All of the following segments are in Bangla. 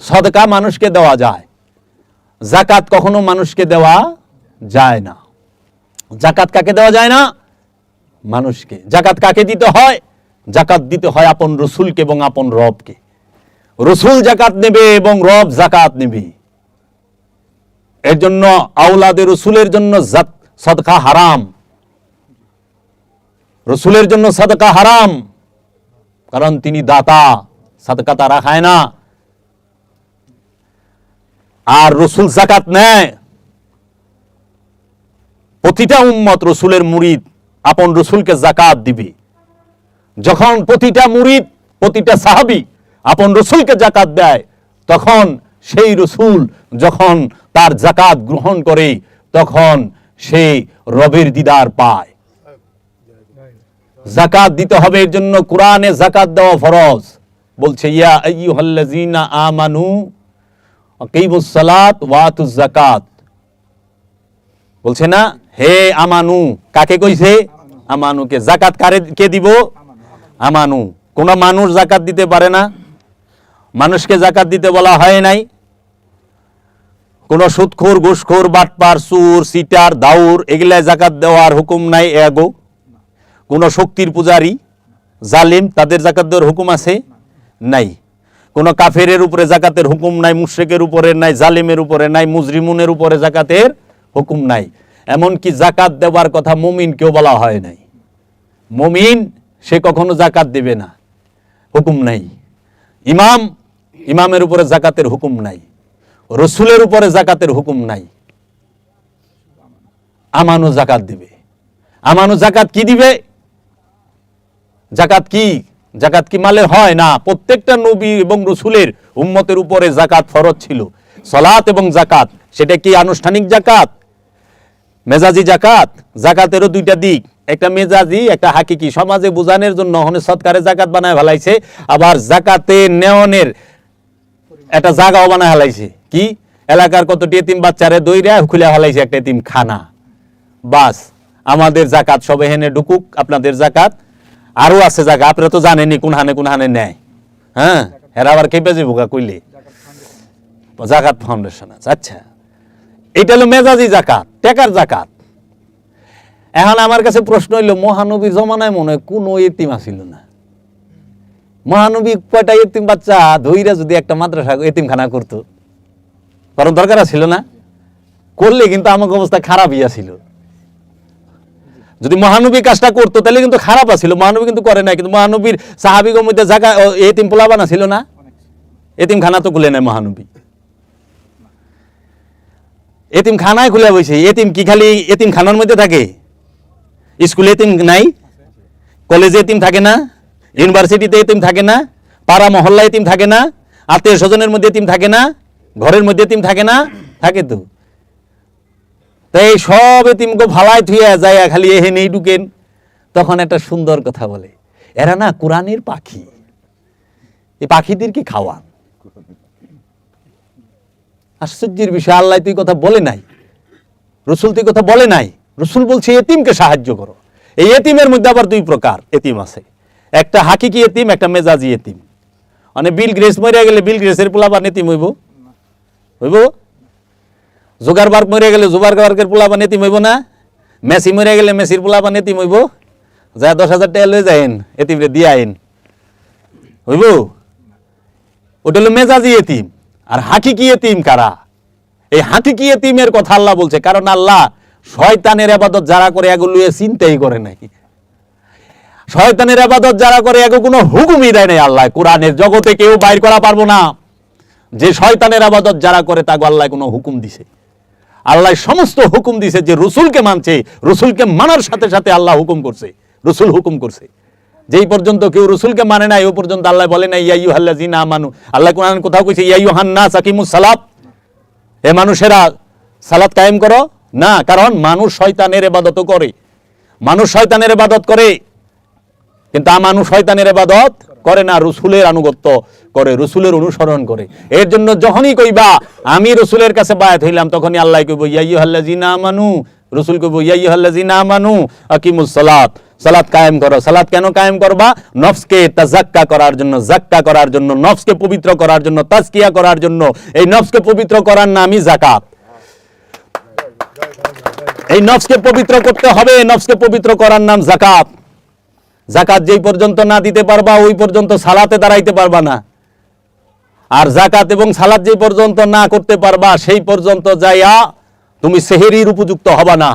সদকা মানুষকে দেওয়া যায়। জাকাত কখনো মানুষকে দেওয়া যায় না। জাকাত কাকে দেওয়া যায় না? মানুষকে। জাকাত কাকে দিতে হয়? জাকাত দিতে হয় আপন রসুলকে এবং আপন রবকে। রসুল জাকাত নেবে এবং রব জাকাত নেবে। এর জন্য আউলাদে রসুলের জন্য সদকা হারাম। রসুলের জন্য সদকা হারাম। কারণ তিনি দাতা। সদকা তারা খায় না। আর রসুল জাকাত নেয়। প্রতিটা উম্মত রসুলের মুরিদ, আপন রসুলকে জাকাত দিবে। যখন প্রতিটা মুরিদ, প্রতিটা সাহাবি আপন রসুলকে জাকাত দেয়, তখন সেই রসুল যখন তার জাকাত গ্রহণ করে, তখন সে রবের দিদার পায়। জাকাত দিতে হবে এর জন্য কোরআনে জাকাত দেওয়া ফরজ। বলছে, ইয়া আমানু সালাত ওয়াতুজ যাকাত বলছে না, হে আমানু, কাকে কইছে? আমানুকে। জাকাত কারে, কে দিব? আমানু। কোন মানুষ জাকাত দিতে পারে না। মানুষকে জাকাত দিতে বলা হয় নাই। কোন সুদখোর, ঘুষখোর, বাটপার সুর সিটার দাউর এগুলায় জাকাত দেওয়ার হুকুম নাই, এগো। কোন শক্তির পূজারি, জালিম, তাদের জাকাত দেওয়ার হুকুম আছে? নাই। কোন কাফেরের উপরে জাকাতের হুকুম নাই, মুশ্রিকের উপরে নাই, জালিমের উপরে নাই, মুজরিমুনের উপরে জাকাতের হুকুম নাই। এমনকি জাকাত দেওয়ার কথা মুমিনকেও বলা হয় নাই। মুমিন, সে কখনো জাকাত দেবে না। হুকুম নাই। ইমাম, ইমামের উপরে জাকাতের হুকুম নাই। রসুলের উপরে জাকাতের হুকুম নাই। আমানু জাকাত দিবে। আমানু জাকাত কি দিবে? জাকাত কি? জাকাত কি মালের? হয় না। প্রত্যেকটা নবী এবং রসুলের উম্মতের উপরে জাকাত ফরজ ছিল। সলাত এবং জাকাত, সেটা কি আনুষ্ঠানিক জাকাত? মেজাজি জাকাত, জাকাতেরও দুইটা দিক। একটা মেজাজি, একটা হাকিকি। সমাজে বোঝানোর জন্য হনে সৎকারে জাকাত বানায় ফেলাইছে, আবার জাকাতে নেওয়ানের একটা জায়গাও বানায় ফেলাইছে। কি? এলাকার কতটি এতিম বাচ্চারে দইরা খুলে ফেলাইছে একটা এতিম খানা। বাস, আমাদের জাকাত সব হেনে ঢুকুক, আপনাদের জাকাত। আরও আছে জায়গা, আপনারা তো জানেনি কোন হানে কোন হানে নেয়। হ্যাঁ? এরা আবার কেঁপে যাব গা কইলে। জাকাত ফাউন্ডেশন আছে আচ্ছা। এটা হলো মেজাজি জাকাত, টেকার জাকাত। এখন আমার কাছে প্রশ্ন হইল মহানবীর জমানায় মনে হয় কোনো এতিম আসিল না। মহানবী কয়টা এতিম বাচ্চা ধইরা যদি একটা মাদ্রাসা, এতিমখানা করতো? কারণ দরকার ছিল না? করলে কিন্তু আমার অবস্থা খারাপই ছিল যদি মহানবী কাজটা করতো, তাহলে কিন্তু খারাপ আছিল। মহানবী কিন্তু করে নাই, কিন্তু মহানবীর সাহাবিগর মধ্যে জায়গা এতিম পোলাবানা ছিল না? এতিম খানা তো খুলে নেয় মহানবী। এতিম খানায় খুলে বসে। এতিম কি খালি এতিম খানার মধ্যে থাকে? স্কুলে এতিম নাই? কলেজে এতিম থাকে না? ইউনিভার্সিটিতে এতিম থাকে না? পাড়া মহল্লা এতিম থাকে না? আত্মীয় স্বজনের মধ্যে এতিম থাকে না? ঘরের মধ্যে এতিম থাকে না? থাকে তো। তাই সব এতিমকে ভালাই থুইয়া যায় খালি এহে নেই ঢুকেন। তখন একটা সুন্দর কথা বলে, এরা না কোরআনের পাখি। এই পাখিদেরকে খাওয়ান? আশ্চর্যের বিষয়, আল্লাহ তুই কথা বলে নাই। রসুল তুই কথা বলে নাই। রসুল বলছে, এতিমকে সাহায্য করো। এই এতিমের মধ্যে আবার দুই প্রকার এতিম আছে। একটা হাকিকি এতিম, একটা মেজাজি এতিম। মানে বিল গ্রেস মরিয়া গেলে বিল গ্রেসের পোলা পোলাবার এতিম হইব? হইব? জোগার বার্গ মরে গেলে জোগার বার্গের পোলাবার এতিম হইব না? মেসি মরে গেলে মেসির পোলাবার এতিম হইব? যা দশ হাজার টাকা লয়ে যাইন এতিমরে দিয়ে আইন। হইব? ওটা হলো মেজাজি এতিম আর হাকিকি এতিম কারা এই হাকিকি এতিমের কথা আল্লাহ বলছে, কারণ আল্লাহ শয়তানের আবাদত যারা করে এগুলো চিন্তাই করে নাই। শয়তানের আবাদত যারা করে এগো কোনো হুকুমই দেয় নাই আল্লাহ। কোরআনের জগতে কেউ বাইর করা পারব না। যে শয়তানের আবাদত যারা করে তাকে আল্লাহ কোনো হুকুম দিছে। আল্লাহ সমস্ত হুকুম দিছে যে রসুলকে মানছে, রসুলকে মানার সাথে সাথে আল্লাহ হুকুম করছে, রসুল হুকুম করছে। যেই পর্যন্ত কেউ রসুলকে মানে নাই, ও পর্যন্ত আল্লাহ বলে না ইয়াইউ হাল্লা জিনা মানু আল্লাহ কোরআন কোথাও কইছে ইয়াইউ হান্না সাকিমুস সালাত। এ মানুষেরা সালাত কায়েম করো? না, কারণ মানুষ শয়তানের এবাদত করে। মানুষ শয়তানের এবাদত করে, কিন্তু মানুষ শয়তানের এবাদত করে না, রসুলের আনুগত্য করে, রসুলের অনুসরণ করে। এর জন্য যখনই কইবা, আমি রসুলের কাছে বায়াত হইলাম, তখনই আল্লাহ কইব ইয়াইয়ু হাল্লাযিনা আমানু। রসুল কইব ইয়াইয়ু হাল্লাযিনা আমানু। আকিমুস সালাত। সালাত কায়েম করো। সালাত কেন কায়েম করবা? নফসকে তাজাক্কা করার জন্য, জাক্কা করার জন্য, নফসকে পবিত্র করার জন্য, তাজকিয়া করার জন্য। এই নফসকে পবিত্র করার নামই জাকাত। এই নফসকে পবিত্র করতে হবে, নফসকে পবিত্র করার নাম জাকাত। জাকাত যেই পর্যন্ত না দিতে পারবা, ওই পর্যন্ত সালাতে দাঁড়াইতে পারবা না। আর জাকাত এবং সালাত যেই পর্যন্ত না করতে পারবা, সেই পর্যন্ত যাইয়া তুমি সেহেরির উপযুক্ত হবা না।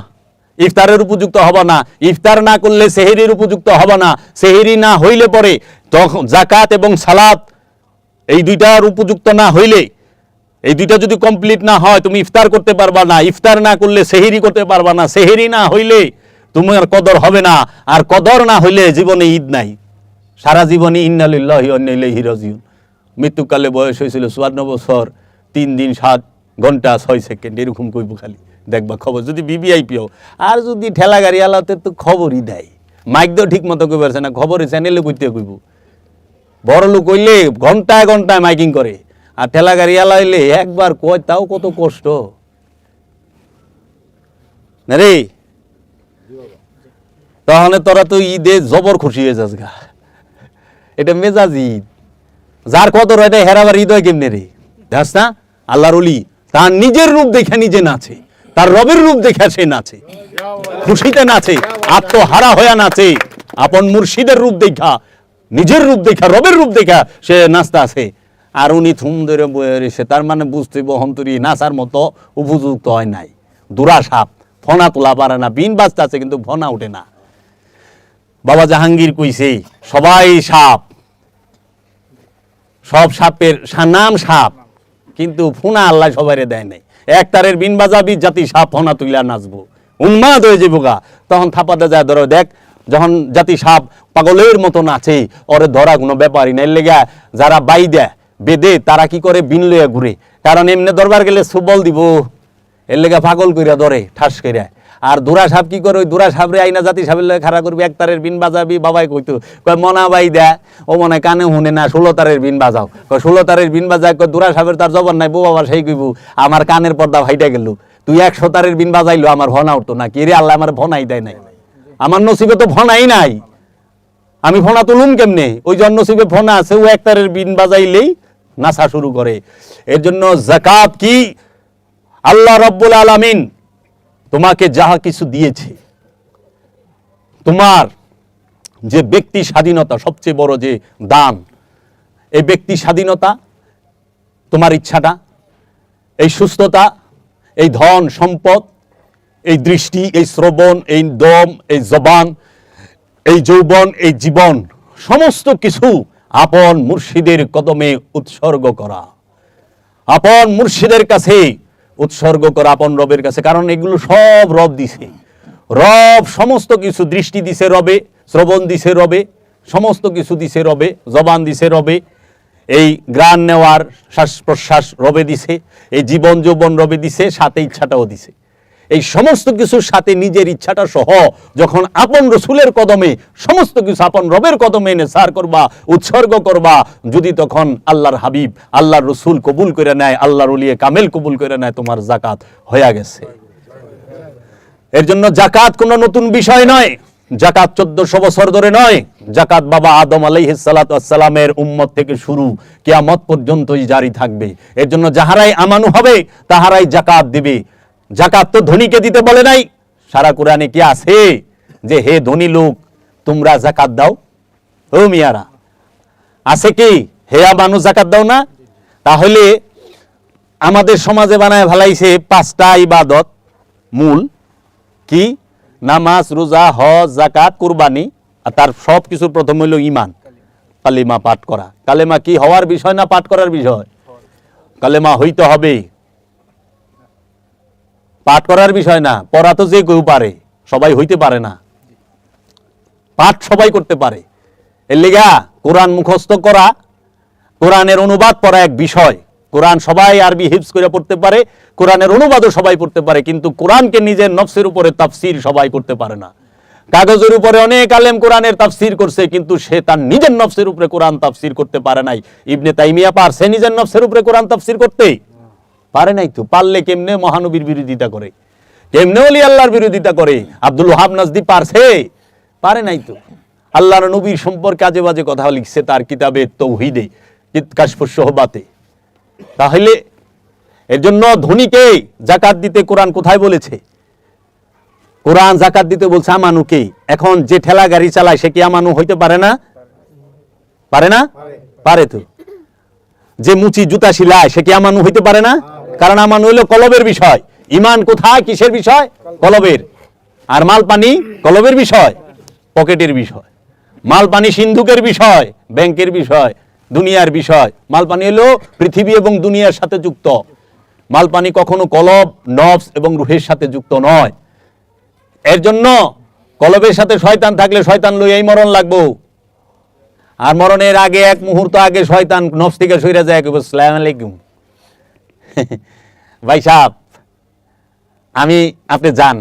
ইফতারের উপযুক্ত হবা না। ইফতার না করলে সেহেরির উপযুক্ত হবা না। সেহেরি না হইলে পরে তখন জাকাত এবং সালাত এই দুইটার উপযুক্ত না হইলে, এই দুইটা যদি কমপ্লিট না হয়, তুমি ইফতার করতে পারবা না। ইফতার না করলে সেহেরি করতে পারবা না। সেহেরি না হইলে তোমার কদর হবে না, আর কদর না হইলে জীবনে ঈদ নাই। সারা জীবনে ইন্নালিল্লাহি ইলাইহি রাজিউন। মৃত্যুকালে বয়স হয়েছিল চুয়ান্ন বছর, তিন দিন সাত ঘণ্টা ছয় সেকেন্ড, এরকম কইব খালি। দেখবা খবর, যদি বিবিআইপিও আর যদি ঠেলা গাড়ি আলাতে তো খবরই দেয়। মাইক ঠিক মতো কই পারছে না, খবরে চ্যানেলে কইতে কইব। বড় লোক হইলে ঘন্টায় ঘন্টায় মাইকিং করে। আর ঠেলা গাড়ি আলাইলে একবার কয়, তাও কত কষ্ট। না রে? তাহলে তোরা তো ঈদে জবর খুশি হয়ে যাস গা। এটা মেজাজ ঈদ। যার কত রয়ে হেরাবার ঈদ হয় কেমনে রে? দেখ না? আল্লাহর অলি তার নিজের রূপ দেখে নিজে নাচে। তার রবের রূপ দেখে সে নাচে। খুশিতে নাচে, আত্মহারা হয়ে নাচে। আপন মুর্শিদের রূপ দেখা, নিজের রূপ দেখা, রবের রূপ দেখা সে নাচতে আছে আর উনি থুম ধরে বয়ে রয়েছে, তার মানে বুঝতে বহন্তরি নাচার মতো উপযুক্ত হয় নাই। দুরা সাপ ফনা তোলা পারে না, বিন বাজতে আছে কিন্তু ফনা ওঠে না। বাবা জাহাঙ্গীর কইছে সবাই সাপ। সব সাপের নাম সাপ, কিন্তু ফোনা আল্লাহ সবাইরে দেয় নাই। এক তারের বিন বাজাবি জাতি সাপ ফোনা তুইলা নাচবো। উন্মাদ হয়ে যাব গা। তখন থাপাতে যায়, ধরো দেখ, যখন জাতি সাপ পাগলের মতো নাচে ওরে ধরা কোনো ব্যাপারই নাই। লেগা যারা বাই দেয় বেদে, তারা কি করে বিন লইয়া ঘুরে? কারণ এমনি দরবার গেলে সুবল দিব। এর লেগে পাগল কইরা ধরে, ঠাস কইরা। আর দুরা সাপ কি করে? ওই দুরা সাপরে আইনা জাতি সাপের লগে খাড়া করবি, এক তারের বিন বাজাবি, বাবাই কইতো, কয়, মনা বাই দে, ও মনে কানে শুনে না, ষোলো তারের বিন বাজাও। কয়, ষোলো তারের বিন বাজায়, কয় দুরা সাপের তার জবর নাই, বউ বাবা সেই কইবু, আমার কানের পর্দা ভাইটা গেল। তুই একশো তারের বিন বাজাইলো, আমার ভনা উঠতো না কি রে আল্লাহ আমার ভনাই দেয় নাই। আমার নসিবে তো ভনাই নাই। আমি ফোনা তুলুম কেমনে? ওই জন্য নসিবে ফোনা আছে, ও এক তারের বিন বাজাইলেই নাচা শুরু করে। এর জন্য জাকাত কি? আল্লাহ রব্বুল আলামিন তোমাকে যাহা কিছু দিয়েছে, তোমার যে ব্যক্তি স্বাধীনতা সবচেয়ে বড় যে দান, এই ব্যক্তি স্বাধীনতা, তোমার ইচ্ছাটা, এই সুস্থতা, এই ধন সম্পদ, এই দৃষ্টি, এই শ্রবণ, এই দম, এই জবান, এই যৌবন, এই জীবন, সমস্ত কিছু আপন মুর্শিদের কদমে উৎসর্গ করা। আপন মুর্শিদের কাছে উৎসর্গ করা আপন রবের কাছে, কারণ এগুলো সব রব দিছে। রব সমস্ত কিছু দৃষ্টি দিছে রবে, শ্রবণ দিছে রবে, সমস্ত কিছু দিছে রবে, জবান দিছে রবে, এই গ্রাণ নেওয়ার শ্বাস প্রশ্বাস রবে দিছে, এই জীবন যৌবন রবে দিছে, সাথে ইচ্ছাটাও দিছে। এই সমস্ত কিছুর সাথে নিজের ইচ্ছাটা সহ যখন আপন রসুলের কদমে, সমস্ত কিছু আপন রবের কদমে এনে সার করবা, উৎসর্গ করবা, যদি তখন আল্লাহর হাবিব, আল্লাহর রসুল কবুল করে নেয়, আল্লাহর উলিয়ে কামেল কবুল করে নেয়, তোমার জাকাত হয়ে গেছে। এর জন্য জাকাত কোনো নতুন বিষয় নয়। জাকাত চোদ্দশো বছর ধরে নয়। জাকাত বাবা আদম আলাইহিসালামের উম্মত থেকে শুরু, কেয়ামত পর্যন্তই জারি থাকবে। এর জন্য যাহারাই আমানু হবে, তাহারাই জাকাত দিবে। জাকাত তো ধনীকে দিতে বলে নাই। সারা কোরআনে কি আছে যে, হে ধনী লোক, তোমরা জাকাত দাও? ও মিয়ারা, আছে কি? হে মানুষ জাকাত দাও না? তাহলে আমাদের সমাজে বানায় ভালাইছে পাঁচটা ইবাদত। মূল কি? নামাজ, রোজা, হজ, জাকাত, কুরবানি, আর তার সব কিছুর প্রথম হইল ইমান কালেমা পাঠ করা। কালেমা কি হওয়ার বিষয় না পাঠ করার বিষয়? কালেমা হইতে হবে পাঠ করার বিষয় না, পড়া তো যে কেউ পারে, সবাই হইতে পারে না। পাঠ সবাই করতে পারে। এর লিগা কোরআন মুখস্থ করা, কোরআনের অনুবাদ পড়া এক বিষয়। কোরআন সবাই আরবি হিপস করে পড়তে পারে, কোরআনের অনুবাদও সবাই পড়তে পারে, কিন্তু কোরআনকে নিজের নফসের উপরে তাফসির সবাই করতে পারে না। কাগজের উপরে অনেক আলেম কোরআনের তাফসির করছে, কিন্তু সে তার নিজের নফসের উপরে কোরআন তাফসির করতে পারে নাই। ইবনে তাইমিয়া পারছে নিজের নফসের উপরে কোরআন তাফসির করতে। পারে নাই তো পারলে কেমনে মহানবীর বিরোধিতা করে? কেমনে অলি আল্লাহর বিরোধিতা করে? আব্দুল ওহাব নাজদি পারছে? পারে নাই তো। আল্লাহর নবীর সম্পর্কে আজে বাজে কথা লিখছে তার কিতাবে তৌহিদে কাশফুস সোহবাতে। তাহলে এর জন্য ধনীকে জাকাত দিতে কোরআন কোথায় বলেছে? কোরআন জাকাত দিতে বলছে আমানুকে এখন যে ঠেলা গাড়ি চালায় সে কি আমানু হইতে পারে না? পারে না? পারে। তো। যে মুচি জুতা শিলায় সে কি আমানু হইতে পারে না? কারণ আমার হইল কলবের বিষয়। ইমান কোথায়? কিসের বিষয়? কলবের। আর মাল পানি কলবের বিষয়, পকেটের বিষয়। মাল পানি সিন্ধুকের বিষয়, ব্যাংকের বিষয়, দুনিয়ার বিষয়। মাল পানি হলো পৃথিবী এবং দুনিয়ার সাথে যুক্ত। মাল পানি কখনো কলব নবস এবং রুহের সাথে যুক্ত নয়। এর জন্য কলবের সাথে শয়তান থাকলে শয়তান লইয়াই মরণ লাগবো। আর মরণের আগে, এক মুহূর্ত আগে শয়তান নফস থেকে সইরা যায় আলাইকুম। ভাই সাহেব আমি আপনি যান।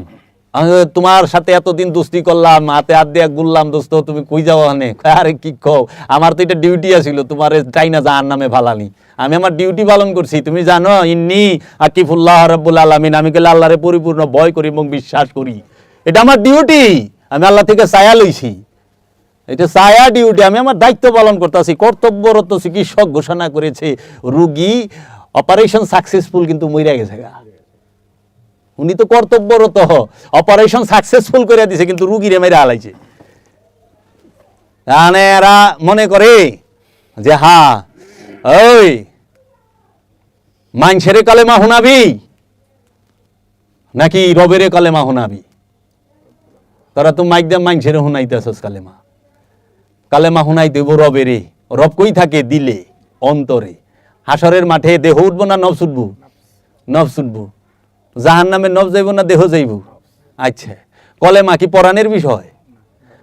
তোমার সাথে এতদিন দোস্তি করলাম হাতে হাত দিয়ে গুললাম দোস্ত তুমি কই যাও কয়, আরে কি কও? আমার তো এটা ডিউটি আছিল তোমার চাইনা যার নামে ভালানি আমি আমার ডিউটি পালন করছি তুমি জানো ইন্নি আকিফুল্লাহ রব্বুল আলমিন আমি গেলে আল্লাহরে পরিপূর্ণ ভয় করি এবং বিশ্বাস করি। এটা আমার ডিউটি আমি আল্লাহ থেকে ছায়া লইছি। এটা ছায়া ডিউটি আমি আমার দায়িত্ব পালন করতেছি কর্তব্যরত চিকিৎসক ঘোষণা করেছে রুগী অপারেশন সাকসেসফুল কিন্তু মইরা গেছে গা। উনি তো কর্তব্যরত। অপারেশন সাকসেসফুল করে দিছে, কিন্তু রুগীরে মেরে আলাইছে এরা মনে করে যে হা ওই মাইনসেরে কালেমা হুনাবি নাকি রবেরে কালেমা হুনাবি তোরা তো মাইক দিয়ে মাইনসেরে হুনাইতেছস কালেমা। কালেমা হুনাই রবেরে। রব কই থাকে দিলে? অন্তরে। হাসরের মাঠে দেহ উঠবো না নব ছুটবো নব ছুটবো জাহান নামে নব যাইব না দেহ যাইব? আচ্ছা কলেমা কি পরাণের বিষয়?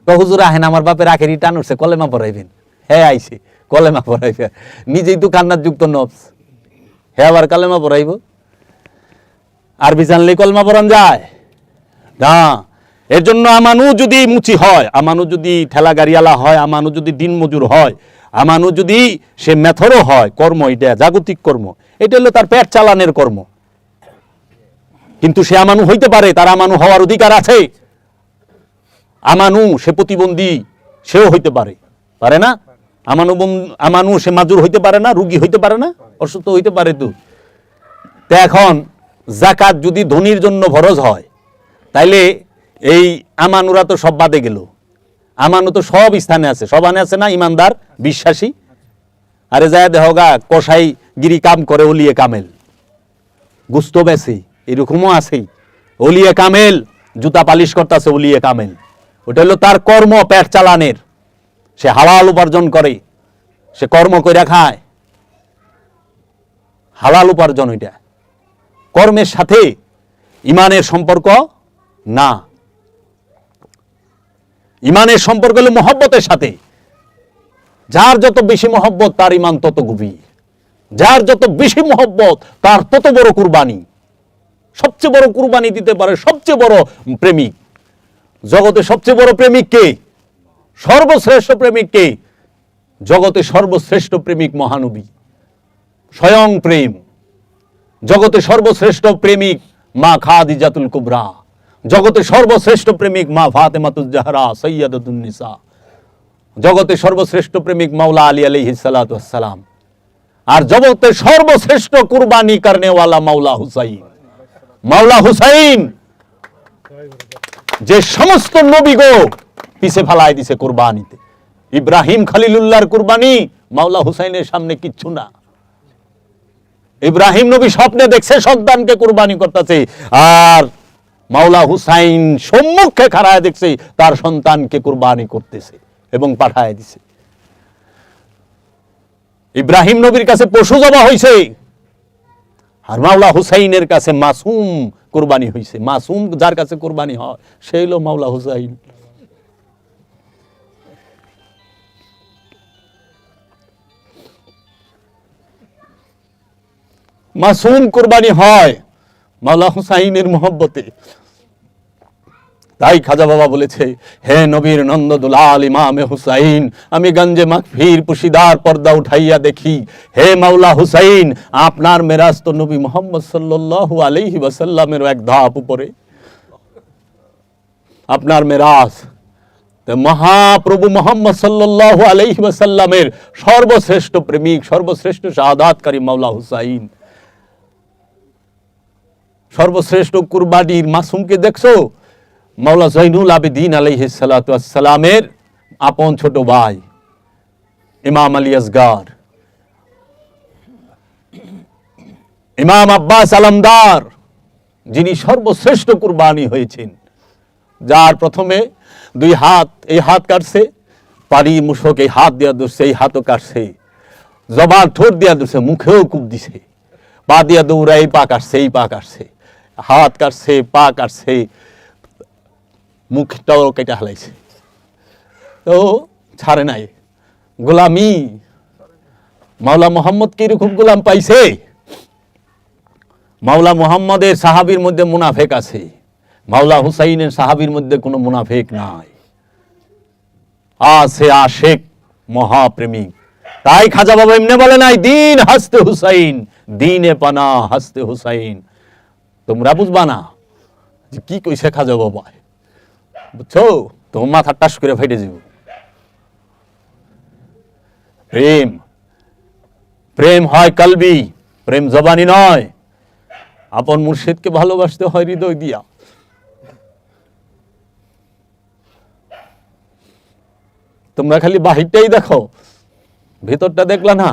হুজুর, আহেন, আমার বাপের আখের টান উঠছে কলেমা পড়াইবেন হ্যাঁ আইছে, কলেমা পড়াইবে নিজেই তো কান্নার যুক্ত নবস। হ্যাঁ আবার কালেমা পড়াইব আরবি জানলে কলমা পড়ান যায়? না এর জন্য আমানু যদি মুচি হয়, আমানু যদি ঠেলা গাড়িওয়ালা হয়, আমানু যদি দিনমজুর হয়, আমানু যদি সে মেথরও হয়, কর্ম এটা, জাগতিক কর্ম, এটা হলো তার পেট চালানের কর্ম। কিন্তু সে আমানু হইতে পারে, তার আমানু হওয়ার অধিকার আছে। আমানু সে প্রতিবন্ধী, সেও হইতে পারে। পারে না? আমানু আমানু সে মাজুর হইতে পারে না, রুগী হইতে পারে না, অসুস্থ হইতে পারে তো। তা এখন জাকাত যদি ধনির জন্য ফরজ হয়, তাইলে এই আমানুরা তো সব বাদে গেল। আমানু তো সব স্থানে আছে। সবানে আছে না? ইমানদার, বিশ্বাসী। আরে যায় দেহগা কষাই গিরি কাম করে ওলিয়ে কামেল। গুস্ত বেছে, এরকমও আছে ওলিয়ে কামেল, জুতা পালিশ করতেছে ওলিয়ে কামেল। ওটা হলো তার কর্ম পেট চালানের। সে হালাল উপার্জন করে। সে কর্ম করে খায়। হালাল উপার্জন ওইটা। কর্মের সাথে ইমানের সম্পর্ক না। ইমানের সম্পর্ক হলো মহব্বতের সাথে। যার যত বেশি মহব্বত, তার ইমান তত গভীর। যার যত বেশি মহব্বত, তার তত বড় কুরবানি। সবচেয়ে বড় কুরবানি দিতে পারে সবচেয়ে বড় প্রেমিক। জগতে সবচেয়ে বড় প্রেমিক কে? সর্বশ্রেষ্ঠ প্রেমিক কে? জগতে সর্বশ্রেষ্ঠ প্রেমিক মহানবী। স্বয়ং প্রেম। জগতে সর্বশ্রেষ্ঠ প্রেমিক মা খাদিজাতুল কুবরা। জগতে সর্বশ্রেষ্ঠ প্রেমিক মা ফাতেমাতুজ জাহরা সৈয়দাতুন নিসা জগতে সর্বশ্রেষ্ঠ প্রেমিক মাওলা আলী আলাইহিস সালাতু সালাম আর জগতে সর্বশ্রেষ্ঠ কুরবানি করনেওয়ালা মাওলা হুসাইন। মাওলা হুসাইন, যে সমস্ত নবীগো পিছে ফালাই দিছে কুরবানিতে। ইব্রাহিম খলিলুল্লাহর কুরবানি মাওলা হুসাইনের সামনে কিচ্ছু না। ইব্রাহিম নবী স্বপ্নে দেখছে সন্তানকে কুরবানি করতেছে। আর মাওলা হুসাইন সম্মুখে খাড়ায় দেখছে, তার সন্তানকে কুরবানি করতেছে এবং পাঠায় দিছে। ইব্রাহিম নবীর কাছে পশু জবা হয়েছে আর মাওলা হুসাইনের কাছে মাসুম কুরবানি হয়েছে মাসুম যার কাছে কুরবানি হয় সেই হলো মাওলা হুসাইন। মাসুম কুরবানি হয় মাওলা হুসাইনের মোহব্বতে। তাই খাজা বাবা বলেছে, হে নবীর নন্দ দুলাল ইমামে হুসাইন, আমি গঞ্জে মাকফির পুশিদার পর্দা উঠাইয়া দেখি। হে মাওলা হুসাইন, আপনার মেরাজ তো নবী মোহাম্মদ সাল্লাল্লাহু আলাইহি ওয়াসাল্লামের এক ধাপ উপরে। আপনার মেরাজ মহাপ্রভু মোহাম্মদ সাল্লাল্লাহু আলাইহি ওয়াসাল্লামের সর্বশ্রেষ্ঠ প্রেমিক, সর্বশ্রেষ্ঠ শাহাদাতকারী মাওলা হুসাইন। সর্বশ্রেষ্ঠ কুরবানির মাসুমকে দেখছ? মাওলা জৈনুল আবেদিন আলাইহিস সালাতু সালামের আপন ছোট ভাই, ইমাম আলী আসগার। ইমাম আব্বাস আলমদার, যিনি সর্বশ্রেষ্ঠ কুরবানি হয়েছেন, যার প্রথমে দুই হাত, এই হাত কাটছে, পানি মুশক এই হাত দেওয়া ধরছে, এই হাতও কাটছে জবান ঠোঁট দেওয়া ধরছে, মুখেও কূপ দিছে, পা দিয়া দৌড়া এই পা কাটছে, এই পা কাটছে। হাত কাটছে, পা কাটছে মুখটাও কেটে হালাইছে তো ছাড়ে নাই। গোলামি। মাওলা মোহাম্মদ কীরকম গোলাম পাইছে? মাওলা মোহাম্মদের সাহাবীর মধ্যে মুনাফেক আছে। মাওলা হুসাইনের সাহাবীর মধ্যে কোনো মুনাফেক নাই। আছে আশেক মহাপ্রেমিক তাই খাজা বাবা এমনি বলে নাই, দিন হাসতে হুসাইন, দিনে পানা হাসতে হুসাইন। তোমরা বুঝবা না যে কি কইছে খাজা বাবা বুঝছ? তোমার মাথা টাস করে ফেটে যাব। প্রেম। প্রেম হয় কালবি, প্রেম জবানি নয়। আপন মুর্শিদকে ভালোবাসতে হয় হৃদয় দিয়া। তোমরা খালি বাহিরটাই দেখো, ভেতরটা দেখলা না?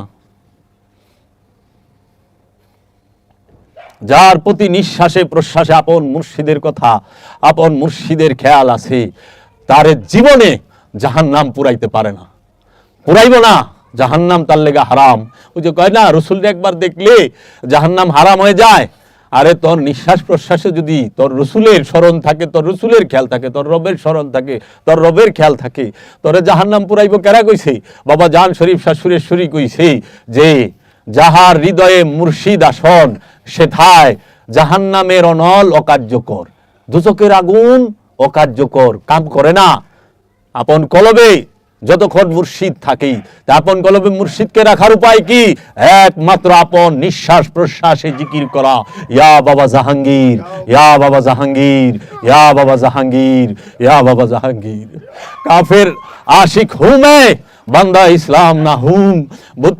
যার প্রতি নিঃশ্বাসে, প্রশ্বাসে আপন মুর্শিদের কথা, আপন মুর্শিদের খেয়াল আছে, তার জীবনে জাহান নাম পুরাইতে পারে না। পুরাইব না, জাহান্নাম তার লেগে হারাম। ওই যে কয় না রসুল একবার দেখলে জাহান্নাম হারাম হয়ে যায়, আরে তোর নিঃশ্বাস প্রশ্বাসে যদি তোর রসুলের স্মরণ থাকে, তোর রসুলের খেয়াল থাকে, তোর রবের স্মরণ থাকে, তোর রবের খেয়াল থাকে, তোরে জাহান্নাম পুরাইব কেরা কইছে? বাবা জান শরীফ শাহ সুরেশ্বরী কইছে যে, যাহার হৃদয়ে মুর্শিদ আসন সেথায় জাহান্নামের অনল অকার্যকর। দুচকের আগুন অকার্যকর, কাম করে না। আপন কলবে যতক্ষণ মুর্শিদ থাকি আপন কলবে মুর্শিদকে রাখার উপায় কি? একমাত্র আপন নিঃশ্বাস প্রশ্বাসে জিকির করা। ইয়া বাবা জাহাঙ্গীর, ইয়া বাবা জাহাঙ্গীর, ইয়া বাবা জাহাঙ্গীর, ইয়া বাবা জাহাঙ্গীর। কাফের আশিক হুমে বান্দা ইসলাম না হুম বুত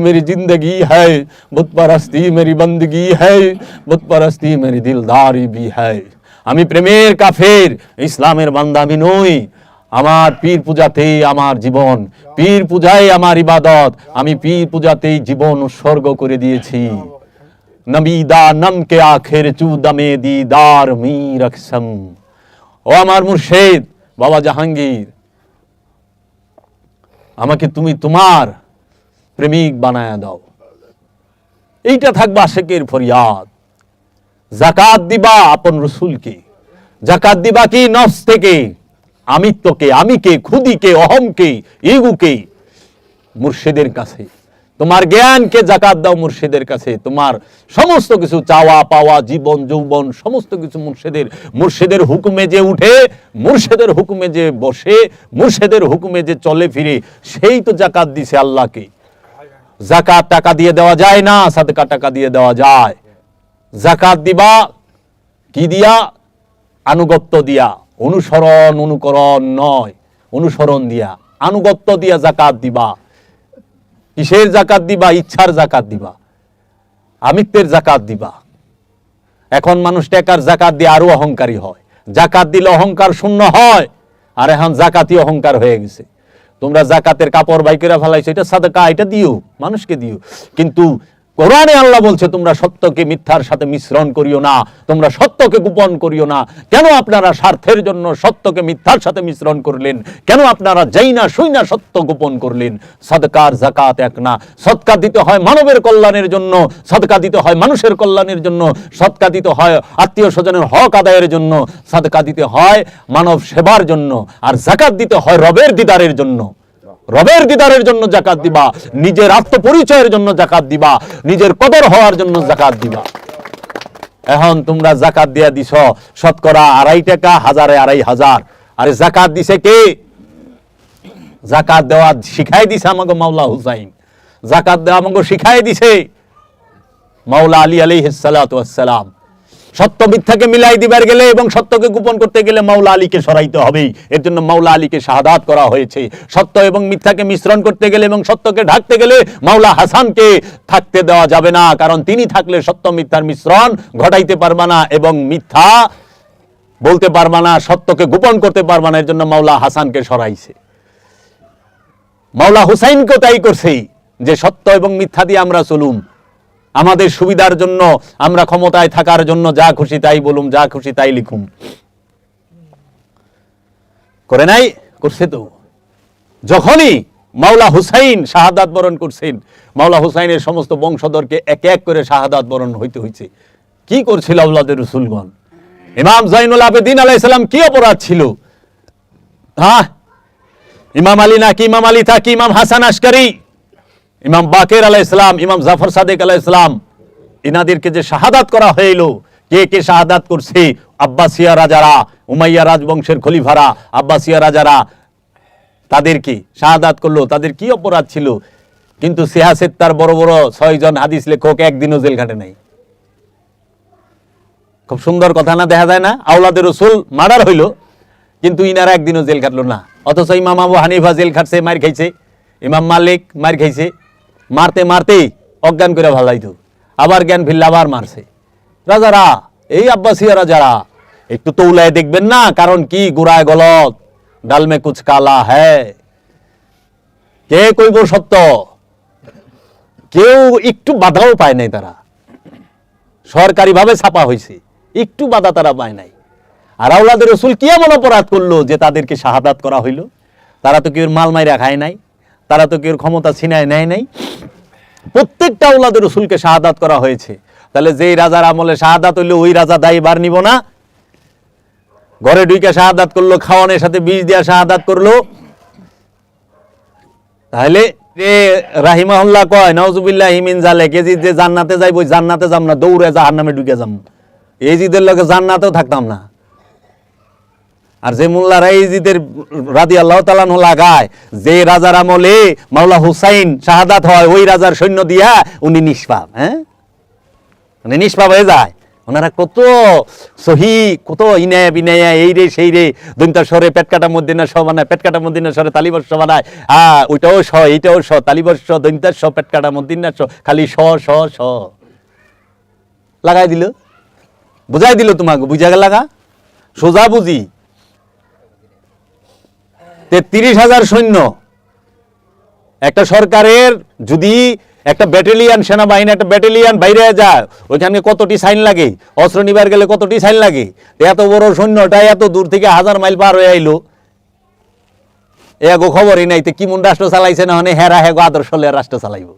মেরি জিন্দগি হ্যায় বুত পারস্তি মেরি বন্দগি হ্যায় বুত পারস্তি মেরি দিলদারি বি হ্যায়। আমি প্রেমের কাফের, ইসলামের বান্দা আমি নই। আমার পীর পূজাতেই আমার জীবন, পীর পূজাই আমার ইবাদত। আমি পীর পূজাতেই জীবন উৎসর্গ করে দিয়েছি। নবিদা নমকে আখের চু চুদমে দিদার মীর ও আমার মুর্শেদ, বাবা জাহাঙ্গীর আমাকে তুমি তোমার প্রেমিক বানায়া দাও। এইটা থাকবা শেখের ফরিয়াদ। জাকাত দিবা আপন রসুলকে। জাকাত দিবা কি নফস থেকে? আমিত্বকে আমিকে খুদিকে, অহমকে ইগুকে মুর্শেদের কাছে। তোমার জ্ঞানকে জাকাত দাও মুর্শিদের কাছে। তোমার সমস্ত কিছু চাওয়া পাওয়া, জীবন, যৌবন, সমস্ত কিছু মুর্শিদের। মুর্শিদের হুকুমে যে উঠে, মুর্শিদের হুকুমে যে বসে, মুর্শিদের হুকুমে যে চলে ফিরে, সেই তো জাকাত দিছে আল্লাহকে। জাকাত টাকা দিয়ে দেওয়া যায় না, সাদকা টাকা দিয়ে দেওয়া যায়। জাকাত দিবা, কি দিয়া? আনুগত্য দিয়া। অনুসরণ, অনুকরণ নয়। অনুসরণ দিয়া। আনুগত্য দিয়া জাকাত দিবা। কিসের জাকাত দিবা? ইচ্ছার জাকাত দিবা। আমিত্বের জাকাত দিবা। এখন মানুষ টাকার জাকাত দিয়ে আরও অহংকারী হয়। জাকাত দিলে অহংকার শূন্য হয়। আর এখন জাকাতি অহংকার হয়ে গেছে। তোমরা জাকাতের কাপড় বাইকেরা ফেলাইছো, এটা সাদাকা, এটা দিও, মানুষকে দিও। কিন্তু কোরআনে আল্লাহ বলছে, তোমরা সত্যকে মিথ্যার সাথে মিশ্রণ করিও না, তোমরা সত্যকে গোপন করিও না। কেন আপনারা স্বার্থের জন্য সত্যকে মিথ্যার সাথে মিশ্রণ করলেন? কেন আপনারা যাই না শুই না সত্য গোপন করলেন? সদকার জাকাত এক না। সৎকা দিতে হয় মানবের কল্যাণের জন্য, সদকা দিতে হয় মানুষের কল্যাণের জন্য সৎকা দিতে হয় আত্মীয় স্বজনের হক আদায়ের জন্য, সদকা দিতে হয় মানব সেবার জন্য, আর জাকাত দিতে হয় রবের দিদারের জন্য। রবের দিদারের জন্য জাকাত দিবা, নিজের আত্মপরিচয়ের জন্য জাকাত দিবা, নিজের কদর হওয়ার জন্য জাকাত দিবা। এখন তোমরা জাকাত দিয়া দিছ, শতকরা আড়াই টাকা, হাজারে আড়াই হাজার। আরে জাকাত দিছে কে? জাকাত দেওয়া শিখাই দিছে আমাকে মাওলা হুসাইন। জাকাত দেওয়া আমাকে শিখাই দিছে। মাওলা আলী আলী সালাম। সত্য মিথ্যাকে মিলাই দিবার গেলে এবং সত্যকে গোপন করতে গেলে মাওলা আলীকে সরাইতে হবে এর জন্য মাওলা আলীকে শাহাদাত করা হয়েছে। সত্য এবং মিথ্যাকে মিশ্রণ করতে গেলে এবং সত্যকে ঢাকতে গেলে মাওলা হাসানকে থাকতে দেওয়া যাবে না, কারণ তিনি থাকলে সত্য মিথ্যার মিশ্রণ ঘটাইতে পারবে না এবং মিথ্যা বলতে পারবা না, সত্যকে গোপন করতে পারবা না, এর জন্য মাওলা হাসানকে সরাইছে। মাওলা হুসাইনকেও তাই করছে যে সত্য এবং মিথ্যা দিয়ে আমরা চলুম আমাদের সুবিধার জন্য, আমরা ক্ষমতায় থাকার জন্য যা খুশি তাই বলুম, যা খুশি তাই লিখুম। করে নাই, করছে তো। যখনই মাওলা হুসাইন শাহাদাত বরণ করছেন, মাওলা হুসাইনের সমস্ত বংশধরকে এক এক করে শাহাদাত বরণ হইতে হয়েছে কি করছিল আউলাদের রসুলগণ? ইমাম জাইনুল আবেদিন আলাইসালাম কি অপরাধ ছিল? হ্যাঁ? ইমাম আলী নাকি ইমাম আলী থাকি, ইমাম হাসান আশকারি? ইমাম বাকের আলাহ ইসলাম ইমাম জাফর সাদেক আলাহ ইসলাম ইনাদেরকে যে শাহাদাত করা হইল, কে কে শাহাদাত করছে? আব্বাসিয়া রাজারা, উমাইয়া রাজবংশের খলিফারা, আব্বাসিয়া রাজারা তাদেরকে শাহাদাত করল? তাদের কি অপরাধ ছিল? কিন্তু সিয়াসেত তার বড় বড় ছয়জন হাদিস লেখক একদিনও জেল খাটে নাই। খুব সুন্দর কথা না, দেখা যায় না? আওলাদের রসুল মার্ডার হইল, কিন্তু ইনারা একদিনও জেল খাটলো না। অথচ ইমাম আবু হানিফা জেল খাটছে, মার খাইছে। ইমাম মালিক মার খাইছে। মারতে মারতেই অজ্ঞান করে ভালাইতো। আবার জ্ঞান ফিরলে আবার মারছে। রাজারা, এই আব্বাসিয়া রাজারা একটু তো উলায় দেখবেন না, কারণ কি গুড়ায় গলত ডাল মে কুচ কালা হ্যায় কে কইব সত্য? কেউ একটু বাধাও পায় নাই তারা। সরকারিভাবে ছাপা হয়েছে একটু বাধা তারা পায় নাই। আর আউলাদের রসুল কি এমন অপরাধ করল যে তাদেরকে শাহাদাত করা হইল? তারা তো কেউ মাল মাইরা খায় নাই। তারা তো কেউ ক্ষমতা ছিনায় নেয় নাই। প্রত্যেকটা আউলাদের রসুলকে শাহাদাত করা হয়েছে। তাহলে যেই রাজার আমলে শাহাদাত হইল, ওই রাজা দায়ী বার নিব না? ঘরে ঢুকে শাহাদাত করল, খাওয়ানোর সাথে বীজ দিয়া শাহাদাত করল। তাহলে রাহিমাহুল্লাহ কয় নওজুবিল্লাহ হিমিন জালে কেজি যে জান্নাতে যাইব জান্নাতে যাম না, দৌড়ে জাহার নামে ঢুকে যাম। এই জিদের লগে জান্নাতেও থাকতাম না। আর যে মোল্লারা এই জিদের রাদি আল্লাহ তালান লাগায়, যে রাজার আমলে মাওলা হুসাইন শাহাদাত হয়, ওই রাজার সৈন্য দিয়া উনি নিষ্পাপ হ্যাঁ? মানে নিষ্পাপ হয়ে যায়। ওনারা কত সহি, কত ইনে বিনায়া, এই রে, সেই রে দৈন্তা স্বরে পেট কাটা মদিনা স বানায়, পেট কাটা মদিনা স্বরে তালিবর্ষ বানায়। হ্যাঁ ওইটাও স এইটাও স তালিবর্ষ দৈন্তার স পেট কাটা মদিনা স খালি স স স লাগাই দিল? বুঝাই দিল তোমাকে? বুঝা গেল লাগা? সোজা বুঝি। তেত্রিশ হাজার সৈন্য। একটা সরকারের যদি একটা ব্যাটালিয়ান সেনাবাহিনী, একটা ব্যাটালিয়ান বাইরে যায়, ওইখানে কতটি সাইন লাগে? অস্ত্র নিবার গেলে কতটি সাইন লাগে? এত বড় সৈন্যটা এত দূর থেকে হাজার মাইল পার হয়ে আইলো। এগো খবরই নাই তো কিমন রাষ্ট্র চালাইছে না মানে হেরা হেগো আদর্শ হলে রাষ্ট্র চালাইব।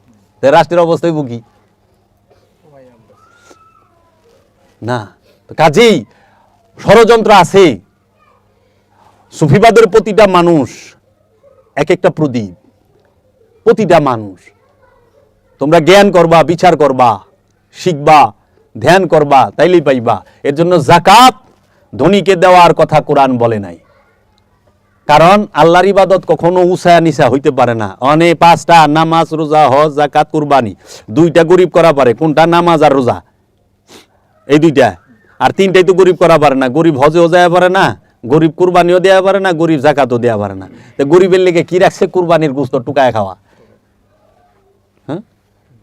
তো রাষ্ট্রের অবস্থায় বুকি না। কাজেই ষড়যন্ত্র আছে। সুফিবাদের প্রতিটা মানুষ এক একটা প্রদীপ, প্রতিটা মানুষ। তোমরা জ্ঞান করবা, বিচার করবা, শিখবা, ধ্যান করবা, তাইলেই পাইবা। এর জন্য জাকাত ধনীকে দেওয়ার কথা কোরআন বলে নাই। কারণ আল্লাহর ইবাদত কখনো উসায়া নিসা হইতে পারে না। অনে পাঁচটা নামাজ, রোজা, হজ জাকাত কুরবানি। দুইটা গরিব করা পারে। কোনটা? নামাজ আর রোজা। এই দুইটা। আর তিনটাই তো গরিব করা পারে না। গরিব হজেও যায় পারে না। গরিব কুরবানিও দেওয়া পারে না, গরিব জাকাতও দেওয়া পারে না। তো গরিবের লেগে কি রাখছে কুরবানির গুস্ত টুকায় খাওয়া? হ্যাঁ?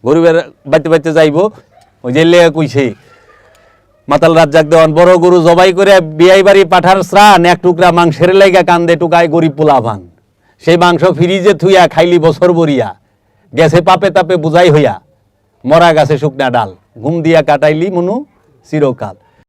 গরিবের বাইতে বাইতে যাইব, ওই যে লেগে কইছে, মাতাল রাজ্জাক দেওয়ান, বড় গরু জবাই করে বিয়াই বাড়ি পাঠার স্রান এক টুকরা মাংসের লেগা কান্দে টুকায় গরিব পোলাভান। সেই মাংস ফ্রিজে থুইয়া খাইলি বছর বরিয়া গেছে পাপে তাপে বুঝাই হইয়া, মরা গাছে শুকনা ডাল, ঘুম দিয়া কাটাইলি মনু চিরকাল।